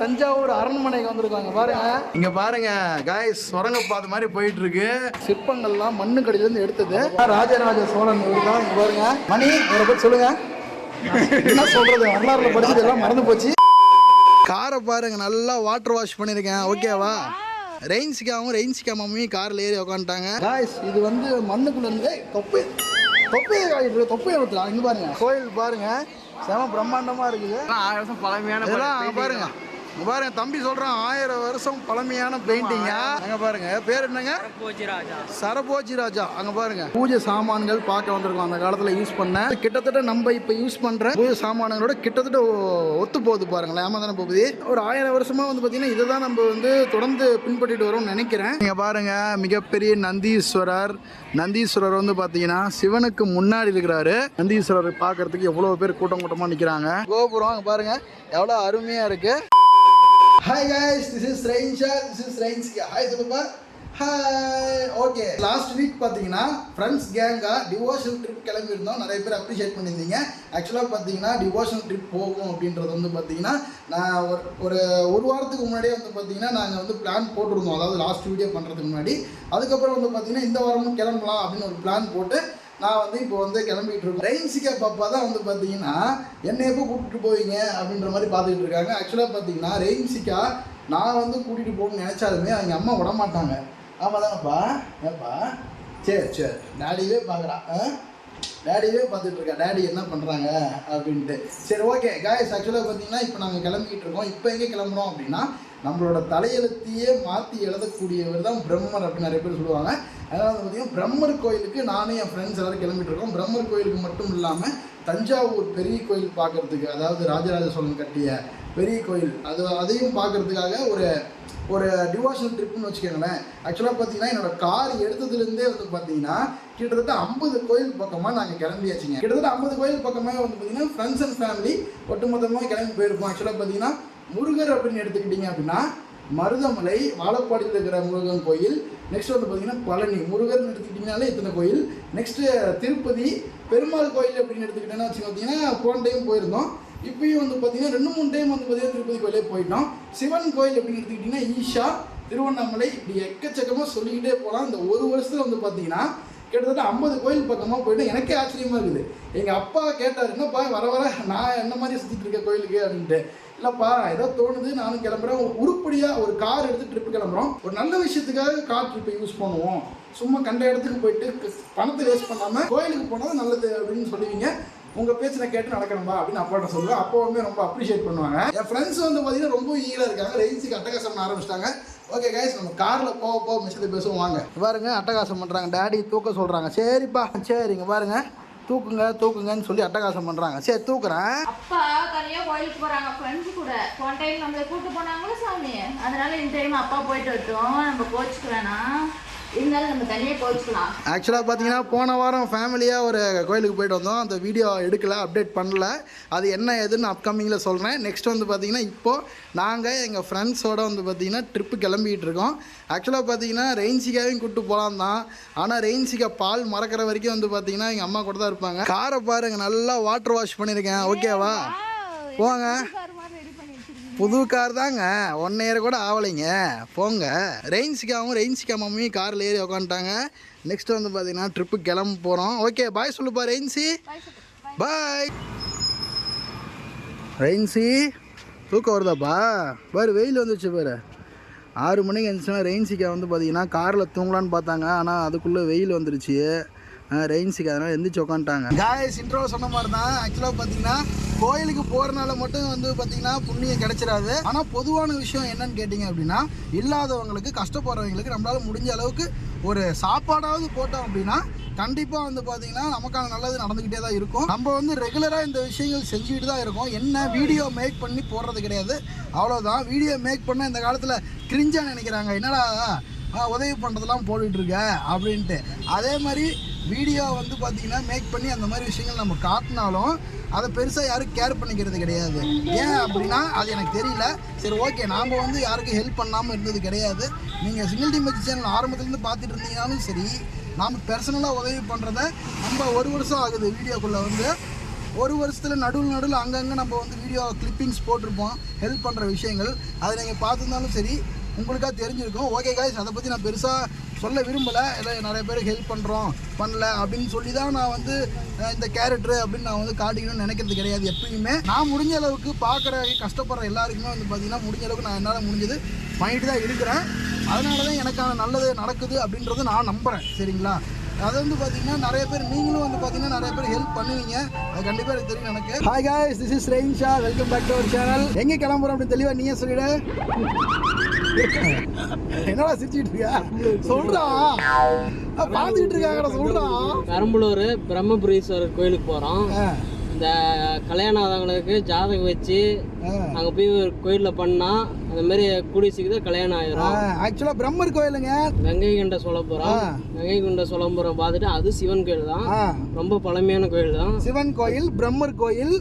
தஞ்சாவூர் அரண்மனைக்கு வந்திருக்காங்க. பாருங்க. இங்க பாருங்க காய்ஸ் சுரங்கப்பாதை மாதிரி போயிட்டு இருக்கு சிற்பங்கள்லாம் மண்ணு கடியில இருந்து எடுத்தது ராஜராஜ சோழன் தான் இங்க பாருங்க. மணி இவரை பத்தி சொல்லுங்க. என்ன சொல்றது வரலாறுல படிச்சது எல்லாம் மறந்து போச்சு. காரை பாருங்க நல்லா வாட்டர் வாஷ் பண்ணியிருக்கேன். ஓகேவா ரெயின்சிக்காவும் ரெயின்சிக்கா மம்மியும் காரில் ஏறி உக்காந்துட்டாங்க. காய்ஸ் இது வந்து மண்ணுக்குள்ள இருந்து தொப்பை தொப்பையை காயிட்டு தொப்பையை ஊற்றலாம் இங்க பாருங்க. கோயில் பாருங்க. செம பிரம்மாண்டமா இருக்குது. பழமையான பாருங்க. பாருங்க தம்பி சொல்றான் ஆயிரம் வருஷம் பழமையான பெயிண்டிங்கா அங்க பாருங்க பேர் என்னங்க? சரபோஜி ராஜா. அங்க பாருங்க பூஜை சாமான்கள் பார்க்க வந்திருக்கோம் அந்த காலத்துல யூஸ் பண்ண. கிட்டத்தட்ட நம்ம இப்ப யூஸ் பண்ற பூஜை சாமான்களோட கிட்டத்தட்ட ஒத்து போகுது பாருங்களேன். தானே போகுது. ஒரு ஆயிரம் வருஷமா வந்து பாத்தீங்கன்னா இதை தான் நம்ம வந்து தொடர்ந்து பின்பற்றிட்டு வரோம்னு நினைக்கிறேன். நீங்க பாருங்க மிகப்பெரிய நந்தீஸ்வரர். நந்தீஸ்வரர் வந்து பாத்தீங்கன்னா சிவனுக்கு முன்னாடி இருக்கிறாரு. நந்தீஸ்வரர் பார்க்கறதுக்கு எவ்வளவு பேர் கூட்டம் கூட்டமா நிக்கிறாங்க. கோபுரம் அங்க பாருங்க எவ்வளவு அருமையா இருக்கு. Hi guys this is Rainsha this is Rains hi சொல்லுப்பா ஹாய் ஓகே லாஸ்ட் வீக் பார்த்தீங்கன்னா ஃப்ரெண்ட்ஸ் கேங்காக டிவோஷனல் ட்ரிப் கிளம்பியிருந்தோம். நிறைய பேர் அப்ரிஷியேட் பண்ணியிருந்தீங்க. ஆக்சுவலாக பார்த்தீங்கன்னா டிவோஷனல் ட்ரிப் போகும் அப்படின்றது வந்து பார்த்தீங்கன்னா நான் ஒரு ஒரு ஒரு வாரத்துக்கு முன்னாடியே வந்து பார்த்தீங்கன்னா நாங்கள் வந்து பிளான் போட்டிருந்தோம். அதாவது லாஸ்ட் வீடியோ பண்ணுறதுக்கு முன்னாடி. அதுக்கப்புறம் வந்து பார்த்தீங்கன்னா இந்த வாரமும் கிளம்பலாம் அப்படின்னு ஒரு பிளான் போட்டு நான் வந்து இப்போ வந்து கிளம்பிட்டு இருக்கேன் ரெயின்சிகா பாப்பா தான் வந்து பார்த்தீங்கன்னா என்னை எப்போ கூப்பிட்டு போவீங்க அப்படின்ற மாதிரி பார்த்துக்கிட்டு இருக்காங்க. ஆக்சுவலாக பார்த்தீங்கன்னா ரெயின்சிகா நான் வந்து கூட்டிகிட்டு போகணும்னு நினச்சாலுமே அவங்க அம்மா விட மாட்டாங்க. ஆமாம் தானப்பா ஏப்பா? சரி சரி. டேடியே பார்க்குறான் ஆ? டேடியே பார்த்துட்டு இருக்கா. டேடி என்ன பண்ணுறாங்க அப்படின்ட்டு. சரி ஓகே காய்ஸ் ஆக்சுவலாக பார்த்தீங்கன்னா இப்போ நாங்கள் கிளம்பிக்கிட்டு இருக்கோம். இப்போ எங்கே கிளம்புறோம் அப்படின்னா நம்மளோட தலையெழுத்தையே மாற்றி எழுதக்கூடியவர் தான் பிரம்மர் அப்படின்னு நிறைய பேர் சொல்லுவாங்க. அதனால் வந்து பார்த்தீங்கன்னா பிரம்மர் கோயிலுக்கு நானும் என் ஃப்ரெண்ட்ஸ் எல்லாரும் கிளம்பிட்டு இருக்கோம். பிரம்மர் கோயிலுக்கு மட்டும் இல்லாமல் தஞ்சாவூர் பெரிய கோயில் பார்க்கறதுக்கு அதாவது ராஜராஜ சோழன் கட்டிய பெரிய கோயில் அது அதையும் பார்க்கறதுக்காக ஒரு ஒரு டிவோஷனல் ட்ரிப்னு வச்சுக்கோங்களேன். ஆக்சுவலாக பார்த்தீங்கன்னா என்னோட கார் எடுத்ததுலேருந்தே வந்து பார்த்தீங்கன்னா கிட்டத்தட்ட ஐம்பது கோயில் பக்கமாக நாங்கள் கிளம்பியாச்சுங்க. கிட்டத்தட்ட ஐம்பது கோயில் பக்கமாக வந்து பார்த்தீங்கன்னா ஃப்ரெண்ட்ஸ் அண்ட் ஃபேமிலி ஒட்டுமொத்தமாக கிளம்பி போயிருப்போம். ஆக்சுவலாக பார்த்தீங்கன்னா முருகர் அப்படின்னு எடுத்துக்கிட்டிங்க அப்படின்னா மருதமலை வாழப்பாடியில் இருக்கிற முருகன் கோயில் நெக்ஸ்ட் வந்து பார்த்தீங்கன்னா பழனி. முருகர்னு எடுத்துக்கிட்டிங்கனாலே இத்தனை கோயில். நெக்ஸ்ட்டு திருப்பதி பெருமாள் கோயில் அப்படின்னு எடுத்துக்கிட்டேன்னா வச்சு பார்த்தீங்கன்னா போன டைம் போயிருந்தோம். இப்பயும் வந்து பார்த்தீங்கன்னா ரெண்டு மூணு டைம் வந்து பார்த்தீங்கன்னா திருப்பதி கோயிலே போயிட்டோம். சிவன் கோயில் அப்படின்னு எடுத்துக்கிட்டிங்கன்னா ஈஷா திருவண்ணாமலை இப்படி எக்கச்சக்கமாக சொல்லிக்கிட்டே போகலாம். இந்த ஒரு வருஷத்தில் வந்து பார்த்தீங்கன்னா கிட்டத்தட்ட ஐம்பது கோயில் பக்கமாக போயிட்டு எனக்கே ஆச்சரியமாக இருக்குது. எங்கள் அப்பா கேட்டார் என்னப்பா வர வர நான் என்ன மாதிரி சுற்றிட்டு இருக்கேன் கோயிலுக்கு? அப்படின்ட்டு. இல்லைப்பா ஏதோ தோணுது நானும் கிளம்புறேன். ஒரு உருப்படியாக ஒரு கார் எடுத்து ட்ரிப்பு கிளம்புறோம். ஒரு நல்ல விஷயத்துக்காக கார் ட்ரிப்பை யூஸ் பண்ணுவோம். சும்மா கண்ட இடத்துக்கு போயிட்டு பணத்தை வேஸ்ட் பண்ணாமல் கோயிலுக்கு போனால் நல்லது அப்படின்னு சொல்லுவீங்க. உங்கள் பேச்சு கேட்டு நடக்கணும்பா அப்படின்னு அப்பாட்ட சொல்லுவேன். அப்பாவுமே ரொம்ப அப்ரிஷியேட் பண்ணுவாங்க. என் ஃப்ரெண்ட்ஸ் வந்து பார்த்தீங்கன்னா ரொம்ப ஈகராக இருக்காங்க. ரெயின்ஸுக்கு அட்டகாசம் பண்ண ஆரம்பிச்சிட்டாங்க. ஓகே கைஸ் நம்ம காரில் போக போக மிஷத்தை பேசுவோம். வாங்க. பாருங்க அட்டகாசம் பண்ணுறாங்க டேடி தூக்க சொல்கிறாங்க சரிப்பா சரிங்க பாருங்க. தூக்குங்க தூக்குங்கன்னு சொல்லி அட்டகாசம் பண்ணுறாங்க சரி தூக்குறேன். அப்பா தனியா கோயிலுக்கு போறாங்க. ஃப்ரெண்ட்ஸ் கூட. போன டைம் நம்மளை கூட்டு போனாங்களோ சாமி? அதனால இந்த டைம் அப்பா போயிட்டு வரட்டும். நம்ம கோச்சுக்கு வேணாம். ஆக்சுவலாக பார்த்தீங்கன்னா போன வாரம் ஃபேமிலியாக ஒரு கோயிலுக்கு போயிட்டு வந்தோம். அந்த வீடியோ எடுக்கல அப்டேட் பண்ணல. அது என்ன ஏதுன்னு அப்கமிங்கில் சொல்கிறேன் நெக்ஸ்ட் வந்து பார்த்தீங்கன்னா இப்போது நாங்கள் எங்கள் ஃப்ரெண்ட்ஸோட வந்து பார்த்தீங்கன்னா ட்ரிப்பு கிளம்பிக்கிட்டு இருக்கோம். ஆக்சுவலாக பார்த்தீங்கன்னா ரெயின்சிக்காவையும் கூப்பிட்டு போகலாம் தான். ஆனால் ரெயின்சிக்கா பால் மறக்கிற வரைக்கும் வந்து பார்த்தீங்கன்னா எங்கள் அம்மா கூட தான் இருப்பாங்க. காரை பாருங்க நல்லா வாட்டர் வாஷ் பண்ணியிருக்கேன் ஓகேவா போங்க. புது கார் தாங்க. ஒன் இயர் கூட ஆகலைங்க போங்க. ரெயின்சிக்காவும் ரெயின்சிக்கா மம்மியும் காரில் ஏறி உக்காந்துட்டாங்க. நெக்ஸ்ட் வந்து பார்த்தீங்கன்னா ட்ரிப்பு கிளம்ப போகிறோம் ஓகே பாய் சொல்லுப்பா ரெயின்சி பாய் ரெயின்சி தூக்கம் வருதாப்பா? பாரு வெயில் வந்துச்சு பாரு. ஆறு மணிக்கு எழுந்துச்சுன்னா ரெயின்சிக்கா வந்து பார்த்தீங்கன்னா காரில் தூங்கலான்னு பார்த்தாங்க. ஆனால் அதுக்குள்ளே வெயில் வந்துருச்சு. ரெயின்சிக்கு அதனால் எந்திரிச்சு உட்காந்துட்டாங்க காய்ஸ் இன்ட்ரோ சொன்ன மாதிரி தான் ஆக்சுவலாக பார்த்தீங்கன்னா கோயிலுக்கு போகிறனால மட்டும் வந்து பார்த்தீங்கன்னா புண்ணியம் கிடைச்சிடாது. ஆனால் பொதுவான விஷயம் என்னன்னு கேட்டிங்க அப்படின்னா இல்லாதவங்களுக்கு கஷ்டப்படுறவங்களுக்கு நம்மளால் முடிஞ்ச அளவுக்கு ஒரு சாப்பாடாவது போட்டோம் அப்படின்னா கண்டிப்பாக வந்து பார்த்தீங்கன்னா நமக்கான நல்லது நடந்துக்கிட்டே தான் இருக்கும். நம்ம வந்து ரெகுலராக இந்த விஷயங்கள் செஞ்சுக்கிட்டு தான் இருக்கோம். என்ன வீடியோ மேக் பண்ணி போடுறது கிடையாது. அவ்வளோதான் வீடியோ மேக் பண்ண இந்த காலத்தில் கிரிஞ்சாக நினைக்கிறாங்க. என்னடா உதவி பண்ணுறதெல்லாம் போட்டுட்ருக்க அப்படின்ட்டு. அதே மாதிரி வீடியோ வந்து பார்த்திங்கன்னா மேக் பண்ணி அந்த மாதிரி விஷயங்கள் நம்ம காட்டினாலும் அதை பெருசாக யாரும் கேர் பண்ணிக்கிறது கிடையாது. ஏன் அப்படின்னா அது எனக்கு தெரியல. சரி ஓகே நாம் வந்து யாருக்கும் ஹெல்ப் பண்ணாமல் இருந்தது கிடையாது. நீங்கள் சிங்கிள் டீம் சேனல் ஆரம்பத்துலேருந்து பார்த்துட்டு இருந்தீங்கனாலும் சரி நாம் பர்சனலாக உதவி பண்ணுறத நம்ம ஒரு வருஷம் ஆகுது வீடியோக்குள்ளே வந்து. ஒரு வருஷத்தில் நடுவில் நடுவில் அங்கங்கே நம்ம வந்து வீடியோ கிளிப்பிங்ஸ் போட்டிருப்போம் ஹெல்ப் பண்ணுற விஷயங்கள். அதை நீங்கள் பார்த்துருந்தாலும் சரி உங்களுக்காக தெரிஞ்சிருக்கும். ஓகே காய்ஸ் அதை பற்றி நான் பெருசாக சொல்ல விரும்பலை. இல்லை நிறைய பேருக்கு ஹெல்ப் பண்ணுறோம் பண்ணல அப்படின்னு சொல்லி தான் நான் வந்து இந்த கேரக்டர் அப்படின்னு நான் வந்து காட்டிக்கணும்னு நினைக்கிறது கிடையாது எப்பயுமே. நான் முடிஞ்ச அளவுக்கு பார்க்குற கஷ்டப்படுற எல்லாருக்குமே வந்து பார்த்தீங்கன்னா முடிஞ்ச அளவுக்கு நான் என்னால் முடிஞ்சது பண்ணிட்டு தான் இருக்கிறேன். அதனால தான் எனக்கான நல்லது நடக்குது அப்படின்றத நான் நம்புகிறேன் சரிங்களா? அது வந்து பார்த்தீங்கன்னா நிறைய பேர் நீங்களும் வந்து பார்த்தீங்கன்னா நிறைய பேர் ஹெல்ப் பண்ணுவீங்க. அது கண்டிப்பாக எனக்கு தெரியும் எனக்கு. Hi guys this is Rainsha welcome back to our channel எங்கே கிளம்புறோம் அப்படின்னு தெளிவாக நீங்கள் சொல்லிடு. என்னடா சிரிச்சிட்டு இருக்கியா? சொல்றா. பார்த்துக்கிட்டு இருக்காங்கடா சொல்றா. பெரம்பலூர் பிரம்மபுரீஸ்வரர் கோயிலுக்கு போகிறோம் ஆ, இந்த கல்யாணம் ஆதவங்களுக்கு ஜாதகம் வச்சு. அங்கே போய் ஒரு கோயிலில் பண்ணால் அந்த மாதிரி கூடிய சீக்கிரம் கல்யாணம் ஆயிரும். ஆக்சுவலாக பிரம்மர் கோயிலுங்க. கங்கை கொண்ட சோழபுரம். கங்கை கொண்ட சோழபுரம் பார்த்துட்டு அது சிவன் கோயில் தான். ரொம்ப பழமையான கோயில் தான். சிவன் கோயில் பிரம்மர் கோயில்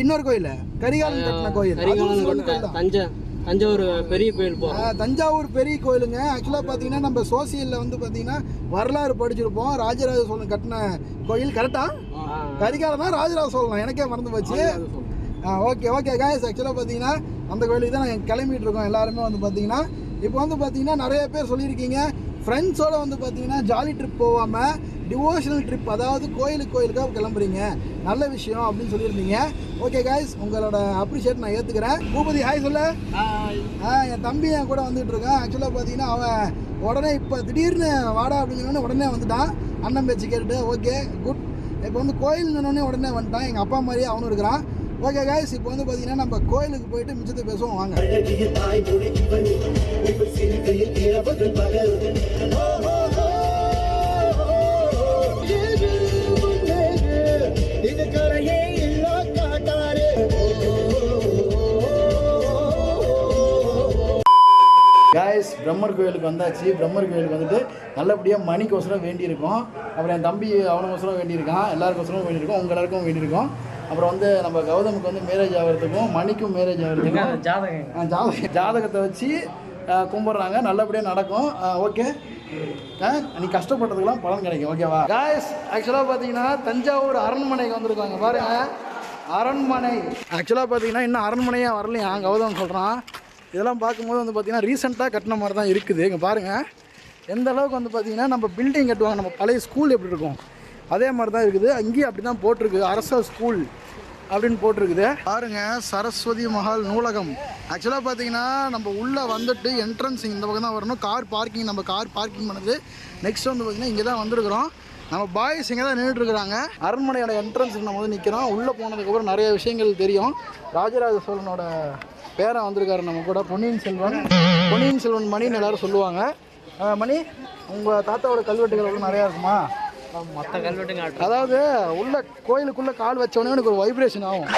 இன்னொரு கோயில் கரிகாலன் கட்டின கோயில். கரிகாலன் கொண்ட. தஞ்சை தஞ்சாவூர் பெரிய கோயில் போகிறோம் தஞ்சாவூர் பெரிய கோயிலுங்க. ஆக்சுவலாக பார்த்தீங்கன்னா நம்ம சோசியலில் வந்து பார்த்தீங்கன்னா வரலாறு படிச்சிருப்போம். ராஜராஜ சோழன் கட்டின கோயில் கரெக்டா கரிகாலனா ராஜராஜ சோழன் எனக்கே மறந்து போச்சு. ஓகே ஓகே காய்ஸ் ஆக்சுவலாக பார்த்தீங்கன்னா அந்த கோயிலுக்கு தான் நாங்கள் கிளம்பிட்டு இருக்கோம். எல்லாருமே வந்து பார்த்தீங்கன்னா இப்போ வந்து பார்த்தீங்கன்னா நிறைய பேர் சொல்லியிருக்கீங்க. ஃப்ரெண்ட்ஸோட வந்து பார்த்தீங்கன்னா ஜாலி ட்ரிப் போகாமல் டிவோஷனல் ட்ரிப் அதாவது கோயிலுக்கு கோயிலுக்காக கிளம்புறீங்க. நல்ல விஷயம் அப்படின்னு சொல்லியிருந்தீங்க. ஓகே காய்ஸ் உங்களோட அப்ரிஷியேட் நான் ஏற்றுக்கிறேன் பூபதி ஹாய் சொல்லு. ஆ என் தம்பி என் கூட வந்துட்டு இருக்கான். ஆக்சுவலாக பார்த்தீங்கன்னா அவன் உடனே இப்போ திடீர்னு வாடா அப்படின்னு சொன்னோடனே உடனே வந்துட்டான். அண்ணன் பேச்சு கேட்டுட்டு ஓகே குட் இப்போ வந்து கோயில் நின்னோடனே உடனே வந்துட்டான். எங்கள் அப்பா மாதிரியே அவனும் இருக்கிறான். ஓகே காய்ஸ் இப்போ வந்து பார்த்தீங்கன்னா நம்ம கோயிலுக்கு போயிட்டு மிச்சத்தை பேசுவோம். வாங்க. பிரம்மர் கோயிலுக்கு வந்தாச்சு. பிரம்மர் கோயிலுக்கு வந்துட்டு நல்லபடியாக மணிக்கோசரம் வேண்டியிருக்கோம். அப்புறம் என் தம்பி அவனுக்கோசரம் வேண்டியிருக்கான். எல்லாருக்கோசரம் வேண்டியிருக்கோம். உங்க எல்லாருக்கும் வேண்டியிருக்கோம். அப்புறம் வந்து நம்ம கௌதமுக்கு வந்து மேரேஜ் ஆகிறதுக்கும் மணிக்கும் மேரேஜ் ஆகிறதுக்கும் ஜாதகம் ஆ, ஜாதக ஜாதகத்தை வச்சு கும்பிட்றாங்க. நல்லபடியாக நடக்கும். ஓகே. நீ கஷ்டப்பட்டதுக்கெல்லாம் பலன் கிடைக்கும். ஓகேவா? காய்ஸ் ஆக்சுவலாக பார்த்தீங்கன்னா தஞ்சாவூர் அரண்மனைக்கு வந்திருக்காங்க. பாருங்க. அரண்மனை. ஆக்சுவலாக பார்த்தீங்கன்னா இன்னும் அரண்மனையாக வரலையா? கௌதம் சொல்கிறான் இதெல்லாம் பார்க்கும்போது வந்து பார்த்திங்கன்னா ரீசெண்டாக கட்டின மாதிரி தான் இருக்குது. இங்கே பாருங்கள் எந்த அளவுக்கு வந்து பார்த்தீங்கன்னா நம்ம பில்டிங் கட்டுவாங்க நம்ம பழைய ஸ்கூல் எப்படி இருக்கும்? அதே மாதிரி தான் இருக்குது. அங்கேயும் அப்படி தான் போட்டிருக்கு. அரசர் ஸ்கூல் அப்படின்னு போட்டிருக்குது. பாருங்க சரஸ்வதி மஹால் நூலகம். ஆக்சுவலாக பார்த்தீங்கன்னா நம்ம உள்ளே வந்துட்டு என்ட்ரன்ஸ் இந்த பக்கம் தான் வரணும். கார் பார்க்கிங் நம்ம கார் பார்க்கிங் பண்ணுது. நெக்ஸ்ட் வந்து பார்த்தீங்கன்னா இங்கே தான் வந்துருக்குறோம். நம்ம பாய்ஸ் இங்கே தான் நின்றுட்டுருக்குறாங்க அரண்மனையோட என்ட்ரன்ஸுக்கு நம்ம வந்து நிற்கிறோம் உள்ளே போனதுக்கப்புறம் நிறைய விஷயங்கள் தெரியும். ராஜராஜ சோழனோட பேரன் வந்திருக்காரு நம்ம கூட. பொன்னியின் செல்வன். பொன்னியின் செல்வன் மணின்னு எல்லாரும் சொல்லுவாங்க. மணி உங்கள் தாத்தாவோட கல்வெட்டுகள் எல்லாம் நிறையா இருக்குமா? மற்ற கல்வெட்டுங்க அதாவது உள்ள கோயிலுக்குள்ள கால் வச்சோடனே எனக்கு ஒரு வைப்ரேஷன் ஆகும்.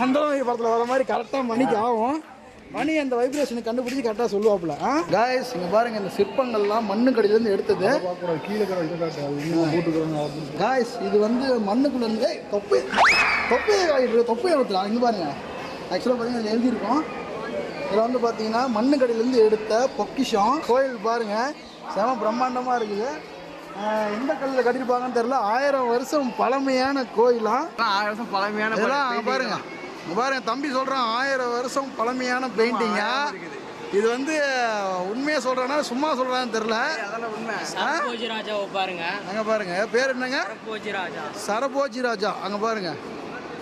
சந்தனமதி படத்தில் வர மாதிரி கரெக்டாக மணிக்கு ஆகும். மணி அந்த வைப்ரேஷனை கண்டுபிடிச்சி கரெக்டாக சொல்லுவாப்புல. காய்ஸ் இங்கே பாருங்க இந்த சிற்பங்கள்லாம் மண்ணு கடியிலேருந்து எடுத்தது. கீழே காய்ஸ் இது வந்து மண்ணுக்குள்ள இருந்து தொப்பை தொப்பையை தொப்பையை ஊற்றலாம் இங்கே பாருங்க. ஆக்சுவலாக பார்த்தீங்கன்னா இதில் எழுதியிருக்கோம். இதில் வந்து பார்த்தீங்கன்னா மண்ணு கடியிலேருந்து எடுத்த பொக்கிஷம். கோயில் பாருங்க. செம பிரம்மாண்டமாக இருக்குது. எந்த கல்லில் கட்டியிருப்பாங்கன்னு தெரியல. ஆயிரம் வருஷம் பழமையான கோயிலாம் ஆயிரம் வருஷம் பழமையான இதெல்லாம் அங்க பாருங்க. இங்க பாருங்க தம்பி சொல்றான் ஆயிரம் வருஷம் பழமையான பெயிண்டிங்க இது வந்து உண்மையா சொல்றானா சும்மா சொல்றான்னு தெரியல. சரபோஜி ராஜாவை பாருங்க. அங்க பாருங்க. பேர் என்னங்க? சரபோஜி ராஜா. சரபோஜி ராஜா. அங்க பாருங்க.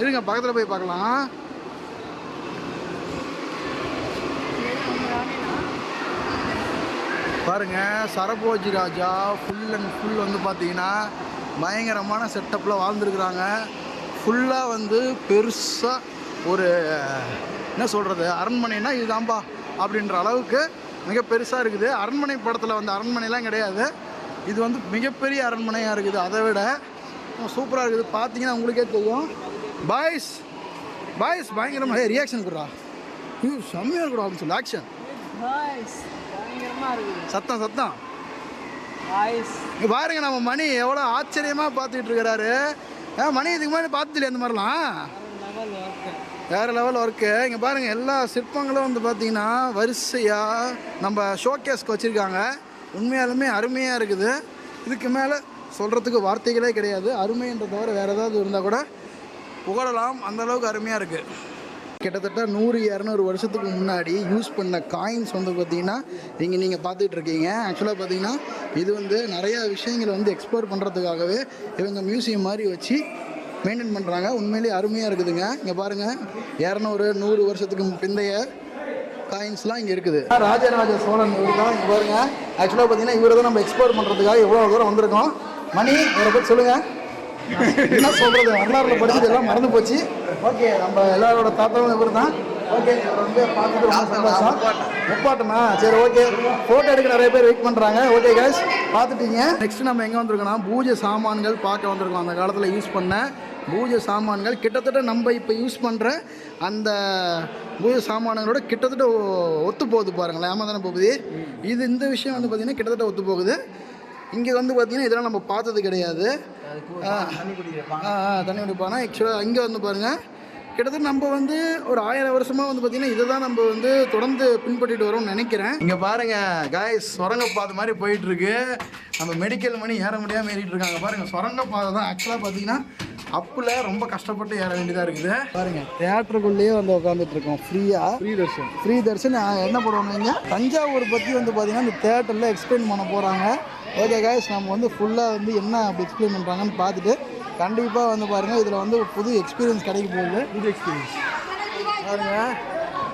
இருங்க பக்கத்துல போய் பார்க்கலாம். பாருங்க Serfoji Raja full and full வந்து பார்த்தீங்கன்னா பயங்கரமான செட்டப்பில் வாழ்ந்துருக்குறாங்க. ஃபுல்லாக வந்து பெருசாக ஒரு என்ன சொல்கிறது அரண்மனைனா இதுதான்பா அப்படின்ற அளவுக்கு மிக பெருசாக இருக்குது. அரண்மனை படத்தில் வந்து அரண்மனைலாம் கிடையாது. இது வந்து மிகப்பெரிய அரண்மனையாக இருக்குது. அதை விட சூப்பராக இருக்குது. பார்த்தீங்கன்னா உங்களுக்கே தெரியும். பாய்ஸ் பாய்ஸ் பயங்கரமாக ரியாக்ஷன் கொடுறா. ஐயோ செம்மையாக இருக்குடா அப்படின்னு சொல்லி ஆக்ஷன் பாய்ஸ் சத்தம் சத்தம். பாருங்க நம்ம மணி எவ்வளோ ஆச்சரியமாக பார்த்துட்டு இருக்கிறாரு. மணி இதுக்கு முன்னாடி பார்த்ததில்லையா அந்த மாதிரிலாம்? வேறு லெவல் ஒர்க்கு இங்கே பாருங்கள் எல்லா சிற்பங்களும் வந்து பார்த்தீங்கன்னா வரிசையாக நம்ம ஷோகேஸ்க்கு வச்சுருக்காங்க. உண்மையாலுமே அருமையாக இருக்குது. இதுக்கு மேலே சொல்கிறதுக்கு வார்த்தைகளே கிடையாது. அருமைன்ற தவிர வேறு ஏதாவது இருந்தால் கூட புகழலாம். அந்த அளவுக்கு அருமையாக இருக்குது கிட்டத்தட்ட நூறு இரநூறு வருஷத்துக்கு முன்னாடி யூஸ் பண்ண காயின்ஸ் வந்து பார்த்தீங்கன்னா இங்கே நீங்கள் பார்த்துட்டு இருக்கீங்க ஆக்சுவலாக பார்த்தீங்கன்னா இது வந்து நிறையா விஷயங்களை வந்து எக்ஸ்ப்ளோர் பண்ணுறதுக்காகவே இவங்க மியூசியம் மாதிரி வச்சு மெயின்டைன் பண்ணுறாங்க உண்மையிலேயே அருமையாக இருக்குதுங்க. இங்கே பாருங்கள் இரநூறு நூறு வருஷத்துக்கு பிந்தைய காயின்ஸ்லாம் இங்கே இருக்குது. ராஜராஜ சோழன் இவர் தான் இங்கே பாருங்க. ஆக்சுவலாக பார்த்தீங்கன்னா இவரை தான் நம்ம எக்ஸ்ப்ளோர் பண்ணுறதுக்காக எவ்வளோ தூரம் வந்திருக்கோம். மணி இவரை பற்றி சொல்லுங்கள் என்ன சொல்கிறது வரலாறுல படிச்சது எல்லாம் மறந்து போச்சு. ஓகே நம்ம எல்லாரோட தாத்தாவும் இவர் தான் ஓகே ரொம்ப பார்த்துட்டு ரொம்ப சந்தோஷம். முப்பாட்டமா? சரி ஓகே. ஃபோட்டோ எடுக்க நிறைய பேர் வெயிட் பண்ணுறாங்க ஓகே கைஸ் பார்த்துட்டீங்க. நெக்ஸ்ட் நம்ம எங்கே வந்திருக்கோம்னா பூஜை சாமான்கள் பார்க்க வந்திருக்கோம். அந்த காலத்தில் யூஸ் பண்ண பூஜை சாமான்கள். கிட்டத்தட்ட நம்ம இப்போ யூஸ் பண்ணுற அந்த பூஜை சாமான்களோட கிட்டத்தட்ட ஒத்து போகுது பாருங்களேன். ஆமாம் தானே போகுது இது இந்த விஷயம் வந்து பார்த்திங்கன்னா கிட்டத்தட்ட ஒத்து போகுது. இங்கே வந்து பார்த்தீங்கன்னா இதெல்லாம் நம்ம பார்த்தது கிடையாது. தண்ணி குடிப்பானா ஆக்சுவலாக இங்கே வந்து பாருங்கள் கிட்டத்தட்ட நம்ம வந்து ஒரு ஆயிரம் வருஷமாக வந்து பார்த்தீங்கன்னா இதை தான் நம்ம வந்து தொடர்ந்து பின்பற்றிட்டு வரோம்னு நினைக்கிறேன். இங்கே பாருங்க காய்ஸ் சுரங்கப்பாதை மாதிரி போயிட்டு இருக்கு. நம்ம மெடிக்கல் மணி ஏற முடியாமல் ஏறிட்டு இருக்காங்க. பாருங்க சுரங்கப்பாதை தான் ஆக்சுவலாக பார்த்தீங்கன்னா அப்பில் ரொம்ப கஷ்டப்பட்டு ஏற வேண்டியதாக இருக்குது. பாருங்க தேட்டருக்குள்ளேயே வந்து உட்காந்துட்டு இருக்கோம் ஃப்ரீயாக ஃப்ரீ தர்ஷன். ஃப்ரீ தர்ஷன் என்ன பண்ணுவாங்க தஞ்சாவூர் பற்றி வந்து பார்த்தீங்கன்னா இந்த தேட்டரில் எக்ஸ்பிளைன் பண்ண போகிறாங்க ஓகே காய்ஸ் நம்ம வந்து ஃபுல்லாக வந்து என்ன அப்படி எக்ஸ்பிளைன் பண்ணுறாங்கன்னு பார்த்துட்டு கண்டிப்பாக வந்து பாருங்கள் இதில் வந்து புது எக்ஸ்பீரியன்ஸ் கிடைக்க போகுது. புது எக்ஸ்பீரியன்ஸ் பாருங்க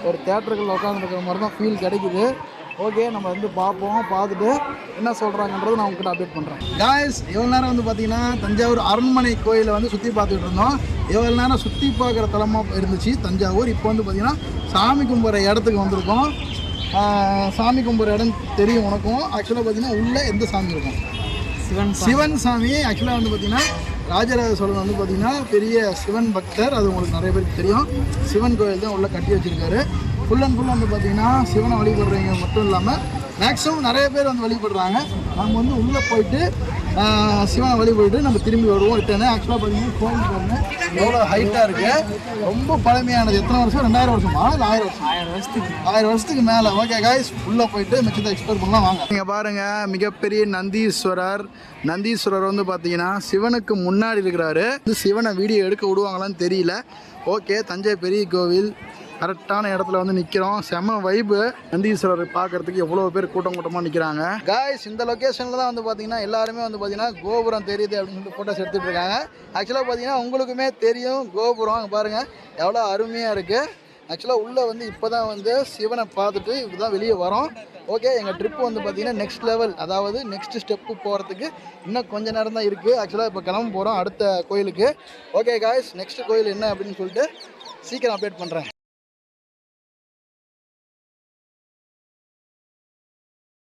ஒரு தேட்டருக்குள்ள உட்காந்துருக்கிற மாதிரி தான் ஃபீல் கிடைக்குது. ஓகே நம்ம வந்து பார்ப்போம் பார்த்துட்டு என்ன சொல்கிறாங்கன்றது நான் உங்ககிட்ட அப்டேட் பண்ணுறேன் காய்ஸ் இவ்வளோ நேரம் வந்து பார்த்தீங்கன்னா தஞ்சாவூர் அரண்மனை கோயிலை வந்து சுற்றி பார்த்துட்டு இருந்தோம். இவ்வளோ நேரம் சுற்றி பார்க்குற தலமாக இருந்துச்சு தஞ்சாவூர். இப்போ வந்து பார்த்தீங்கன்னா சாமி கும்பிட்ற இடத்துக்கு வந்திருக்கோம். சாமி கும்பிட்ற இடம் தெரியும் உனக்கும். ஆக்சுவலாக பார்த்தீங்கன்னா உள்ளே எந்த சாமி இருக்கும்? சிவன் சிவன் சாமி. ஆக்சுவலாக வந்து பார்த்தீங்கன்னா ராஜராஜ சோழன் வந்து பார்த்தீங்கன்னா பெரிய சிவன் பக்தர். அது உங்களுக்கு நிறைய பேருக்கு தெரியும். சிவன் கோயில் தான் உள்ள கட்டி வச்சிருக்காரு. ஃபுல் அண்ட் ஃபுல் வந்து பார்த்தீங்கன்னா சிவனை வழிபடுறவங்க மட்டும் இல்லாமல் மேக்ஸிமம் நிறைய பேர் வந்து வழிபடுறாங்க. நம்ம வந்து உள்ளே போயிட்டு சிவனை வழிபட்டு நம்ம திரும்பி வருவோம். ரிட்டர்னு ஆக்சுவலாக பார்த்தீங்கன்னா கோயில் பாருங்க. எவ்வளோ ஹைட்டாக இருக்குது ரொம்ப பழமையானது. எத்தனை வருஷம்? ரெண்டாயிரம் வருஷமா? இல்லை ஆயிரம் வருஷம்? ஆயிரம் வருஷத்துக்கு. ஆயிரம் வருஷத்துக்கு மேலே. ஓகே காய்ஸ் உள்ளே போயிட்டு மிச்சத்தை எக்ஸ்ப்ளோர் பண்ணலாம். வாங்க. நீங்கள் பாருங்கள் மிகப்பெரிய நந்தீஸ்வரர். நந்தீஸ்வரர் வந்து பார்த்தீங்கன்னா சிவனுக்கு முன்னாடி இருக்கிறாரு. சிவனை வீடியோ எடுக்க விடுவாங்களான்னு தெரியல. ஓகே தஞ்சை பெரிய கோவில். கரெக்டான இடத்துல வந்து நிற்கிறோம் செம வைப்பு நந்தீஸ்வரர் பார்க்கறதுக்கு எவ்வளோ பேர் கூட்டம் கூட்டமாக நிற்கிறாங்க காய்ஸ் இந்த லொக்கேஷனில் தான் வந்து பார்த்தீங்கன்னா எல்லாருமே வந்து பார்த்தீங்கன்னா கோபுரம் தெரியுது அப்படின்னு சொல்லிட்டு ஃபோட்டோஸ் எடுத்துகிட்டு இருக்காங்க. ஆக்சுவலாக பார்த்தீங்கன்னா உங்களுக்குமே தெரியும் கோபுரம் அங்க பாருங்கள் எவ்வளோ அருமையாக இருக்குது ஆக்சுவலாக உள்ளே வந்து இப்போ தான் வந்து சிவனை பார்த்துட்டு இப்போ தான் வெளியே வரோம். ஓகே எங்கள் ட்ரிப்பு வந்து பார்த்தீங்கன்னா நெக்ஸ்ட் லெவல் அதாவது நெக்ஸ்ட் ஸ்டெப்பு போகிறதுக்கு இன்னும் கொஞ்ச நேரம் தான் இருக்குது ஆக்சுவலாக இப்போ கிளம்ப போகிறோம் அடுத்த கோயிலுக்கு. ஓகே காய்ஸ் நெக்ஸ்ட் கோயில் என்ன அப்படின்னு சொல்லிட்டு சீக்கிரம் அப்டேட் பண்ணுறேன்